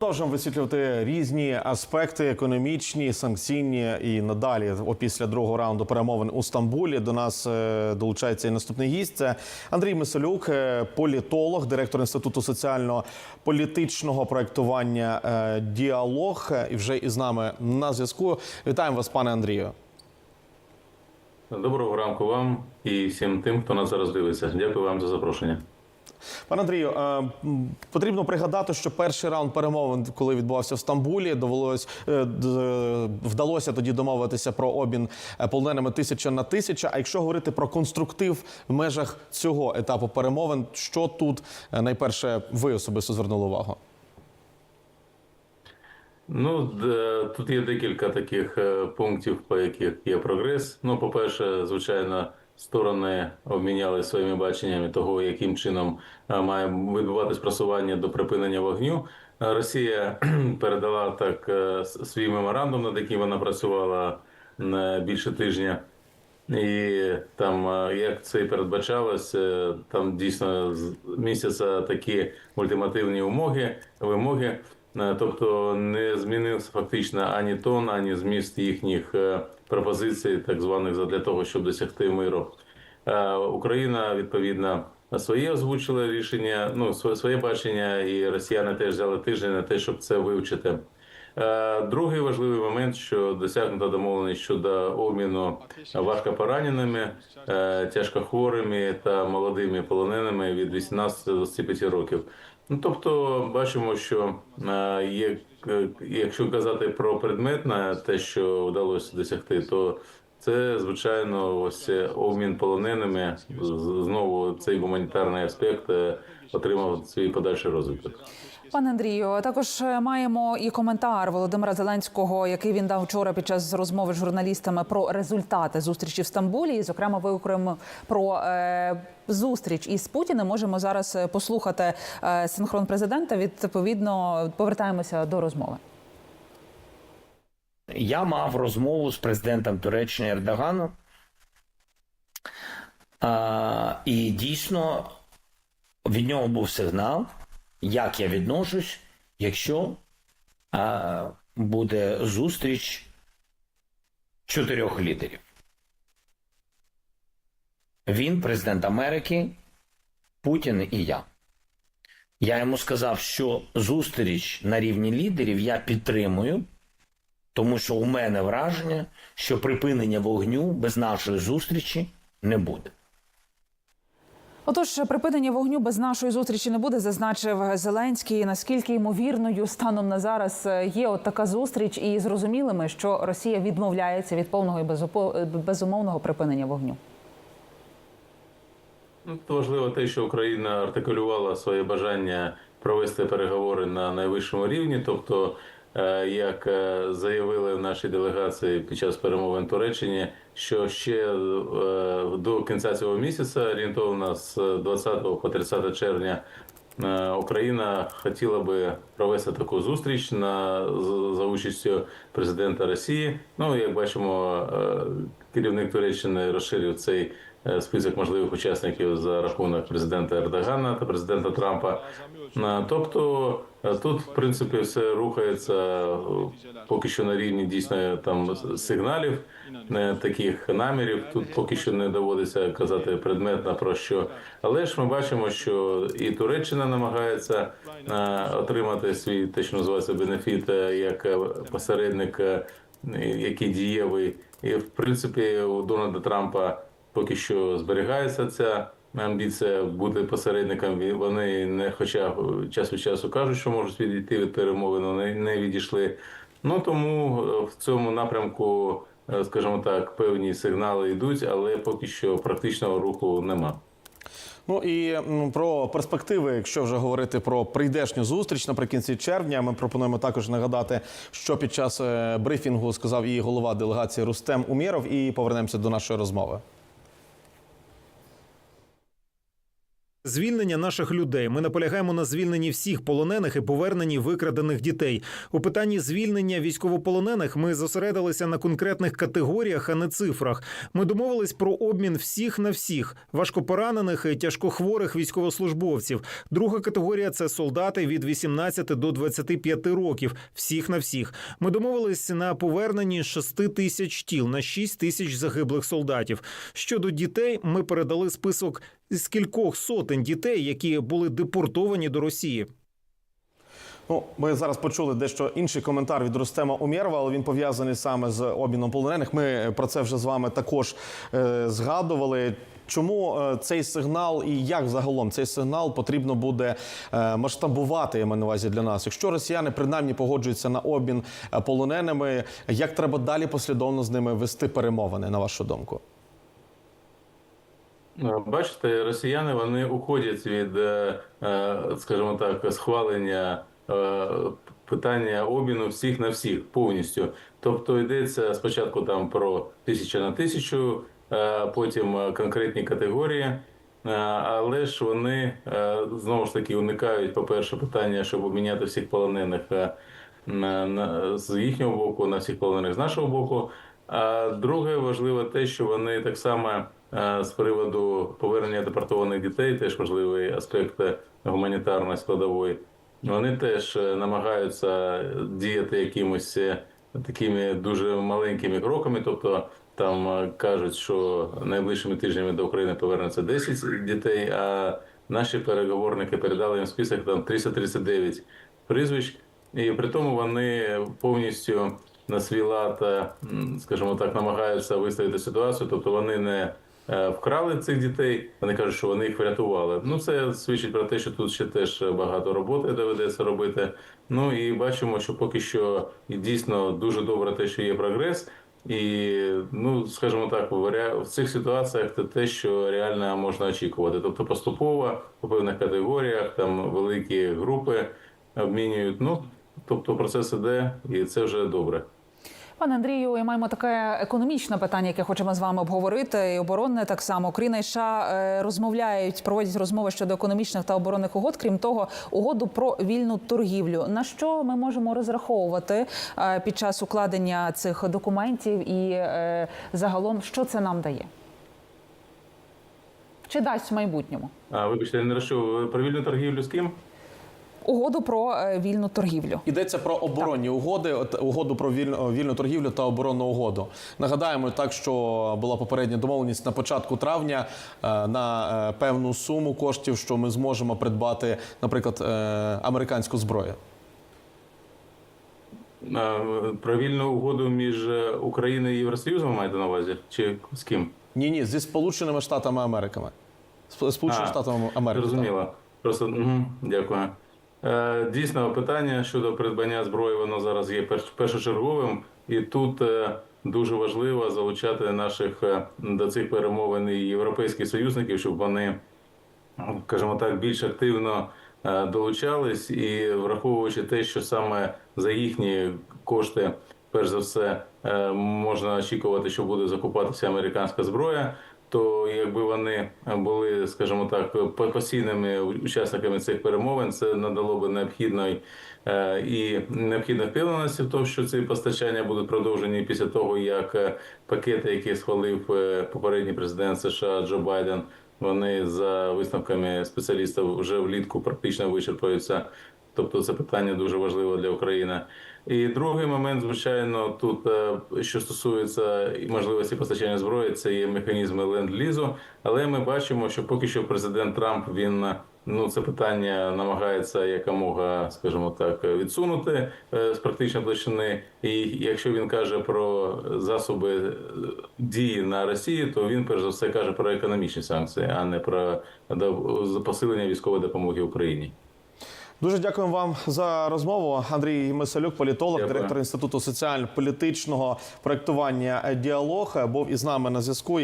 Продовжуємо висвітлювати різні аспекти економічні, санкційні і надалі. Опісля другого раунду перемовин у Стамбулі до нас е, долучається і наступний гість. Це Андрій Мисолюк, е, політолог, директор інституту соціально-політичного проектування е, Діалог. І вже із нами на зв'язку. Вітаємо вас, пане Андрію. Доброго ранку вам і всім тим, хто нас зараз дивиться. Дякую вам за запрошення. Пане Андрію, е, потрібно пригадати, що перший раунд перемовин, коли відбувався в Стамбулі, довелось е, вдалося тоді домовитися про обмін е, полоненими тисяча на тисяча. А якщо говорити про конструктив в межах цього етапу перемовин, що тут е, найперше ви особисто звернули увагу? Ну тут є декілька таких е, пунктів, по яких є прогрес. Ну, по-перше, звичайно, сторони обміняли своїми баченнями того, яким чином е, має відбуватись просування до припинення вогню. Е, Росія передала так е, свій меморандум, над яким вона працювала більше тижня. І там, як це і передбачалось, там дійсно з- містяться такі ультимативні умоги, вимоги. Е, Тобто не змінився фактично ані тон, ані зміст їхніх е, пропозицій, так званих для того, щоб досягти миру. Е, Україна відповідно своє озвучила рішення, ну своє бачення, і росіяни теж взяли тиждень на те, щоб це вивчити. Другий важливий момент, що досягнута домовленість щодо обміну важкопораненими, е, тяжкохворими та молодими полоненими від 18 до 25 років. Ну тобто, бачимо, що е, є, е, якщо казати про предметне, те, що вдалося досягти, то це звичайно ось е, обмін полоненими. Знову цей гуманітарний аспект отримав свій подальший розвиток. Пане Андрію, також е, маємо і коментар Володимира Зеленського, який він дав вчора під час розмови з журналістами про результати зустрічі в Стамбулі. І, зокрема, виокремив про е, зустріч із Путіним. Можемо зараз е, послухати е, синхрон президента. Відповідно, повертаємося до розмови. Я мав розмову з президентом Туреччини Ердоганом. А, і дійсно від нього був сигнал, як я відношусь, якщо а, буде зустріч чотирьох лідерів. Він, президент Америки, Путін і я. Я йому сказав, що зустріч на рівні лідерів я підтримую. Тому що у мене враження, що припинення вогню без нашої зустрічі не буде. Отож, припинення вогню без нашої зустрічі не буде, зазначив Зеленський. Наскільки ймовірною станом на зараз е, є от така зустріч, і зрозумілими, що Росія відмовляється від повного і безумовного припинення вогню. Ну, то важливо те, що Україна артикулювала своє бажання провести переговори на найвищому рівні. Тобто, як е, заявили в нашій делегації під час перемовин Туреччині, що ще е, до кінця цього місяця, орієнтовно з 20 по 30 червня, е, Україна хотіла би провести таку зустріч на за участю президента Росії. Ну як бачимо, е, керівник Туреччини розширив цей е, список можливих учасників за рахунок президента Ердогана та президента Трампа. Е, Тобто е, тут, в принципі, все рухається е, поки що на рівні дійсно там сигналів, е, таких намірів. Тут поки що не доводиться казати предметно про що. Але ж ми бачимо, що і Туреччина намагається е, отримати свій те, що називається бенефіт, е, як е, посередник, е, який дієвий. І в принципі у Дональда Трампа поки що зберігається ця амбіція бути посередником. Вони не, хоча час від часу кажуть, що можуть відійти від перемовин, вони не відійшли. Ну тому е, в цьому напрямку, е, скажімо так, певні сигнали йдуть, але поки що практичного руху нема. Ну і про перспективи, якщо вже говорити про прийдешню зустріч наприкінці червня, ми пропонуємо також нагадати, що під час е, брифінгу сказав її голова делегації Рустем Умєров, і повернемося до нашої розмови. Звільнення наших людей. Ми наполягаємо на звільненні всіх полонених і поверненні викрадених дітей. У питанні звільнення військовополонених ми зосередилися на конкретних категоріях, а не цифрах. Ми домовились про обмін всіх на всіх важкопоранених і тяжкохворих військовослужбовців. Друга категорія це солдати від 18 до 25 років. Всіх на всіх. Ми домовились на поверненні 6 тисяч тіл на 6 тисяч загиблих солдатів. Щодо дітей, ми передали список з кількох сотень дітей, які були депортовані до Росії. Ну, ми зараз почули дещо інший коментар від Рустема Умєрова, але він пов'язаний саме з обміном полонених. Ми про це вже з вами також е, згадували. Чому е, цей сигнал і як загалом цей сигнал потрібно буде е, масштабувати я маю на увазі для нас? Якщо росіяни принаймні погоджуються на обмін е, полоненими, як треба далі послідовно з ними вести перемовини, на вашу думку? Е, Бачите, росіяни вони уходять від, е, е, скажімо так, схвалення питання обміну всіх на всіх повністю. Тобто йдеться спочатку там про тисяча на тисячу, потім конкретні категорії. Але ж вони знову ж таки уникають, по-перше, питання, щоб обміняти всіх полонених на, з їхнього боку, на всіх полонених з нашого боку. А друге важливе те, що вони так само з приводу повернення депортованих дітей, теж важливий аспект гуманітарної складової. Вони теж е, намагаються діяти якимось е, такими дуже маленькими кроками. Тобто там е, кажуть, що найближчими тижнями до України повернеться 10 дітей, а наші переговорники передали їм список там 339 прізвищ. І при тому вони повністю на свій лад, е, скажімо так, намагаються виставити ситуацію. Тобто вони не е, вкрали цих дітей, вони кажуть, що вони їх врятували. Ну це свідчить про те, що тут ще теж багато роботи доведеться робити. Ну і бачимо, що поки що дійсно дуже добре те, що є прогрес. І ну, скажімо так, в цих ситуаціях це те, що реально можна очікувати. Тобто поступово по певних категоріях там великі групи обмінюють. Ну тобто процес іде, і це вже добре. Пане Андрію, і маємо таке економічне питання, яке хочемо з вами обговорити. І оборонне так само. Україна і США е, розмовляють, проводять розмови щодо економічних та оборонних угод. Крім того, угоду про вільну торгівлю. На що ми можемо розраховувати е, під час укладення цих документів, і е, загалом що це нам дає? Чи дасть в майбутньому А вибачте, я не розчув про вільну торгівлю з ким? Угоду про е, вільну торгівлю? Йдеться про оборонні угоди, от, угоду про вільну, вільну торгівлю та оборонну угоду. Нагадаємо так, що була попередня домовленість на початку травня е, на е, певну суму коштів, що ми зможемо придбати, наприклад, е, американську зброю. Про вільну угоду між е, Україною і Євросоюзом маєте на увазі? Чи з ким? Ні, ні, зі Сполученими Штатами Америки. Сп- Сполученими А, Штатами Америки. Зрозуміло. Просто угу, дякую. Е, дійсно, питання щодо придбання зброї, воно зараз є перш- першочерговим, і тут е, дуже важливо залучати наших е, до цих перемовин і європейських союзників, щоб вони, скажімо так, більш активно долучались і враховуючи те, що саме за їхні кошти, перш за все, можна очікувати, що буде закупатися американська зброя. То якби вони були, скажімо так, постійними учасниками цих перемовин, це надало би необхідної е, і необхідної впевненості в тому, що ці постачання будуть продовжені після того, як е, пакети, які схвалив е, попередній президент США Джо Байден, вони за висновками спеціалістів вже влітку практично вичерпаються. Тобто це питання дуже важливе для України. І другий момент, звичайно, тут е, що стосується можливості постачання зброї, це є механізми ленд-лізу. Але ми бачимо, що поки що президент Трамп він ну це питання намагається якомога, скажімо так, відсунути е, з практичної площини. І якщо він каже про засоби е, дії на Росію, то він перш за все каже про економічні санкції, а не про посилення військової допомоги Україні. Дуже дякуємо вам за розмову. Андрій Меселюк, політолог, Дякую. директор інституту соціально-політичного проектування «Діалог», був із нами на зв'язку.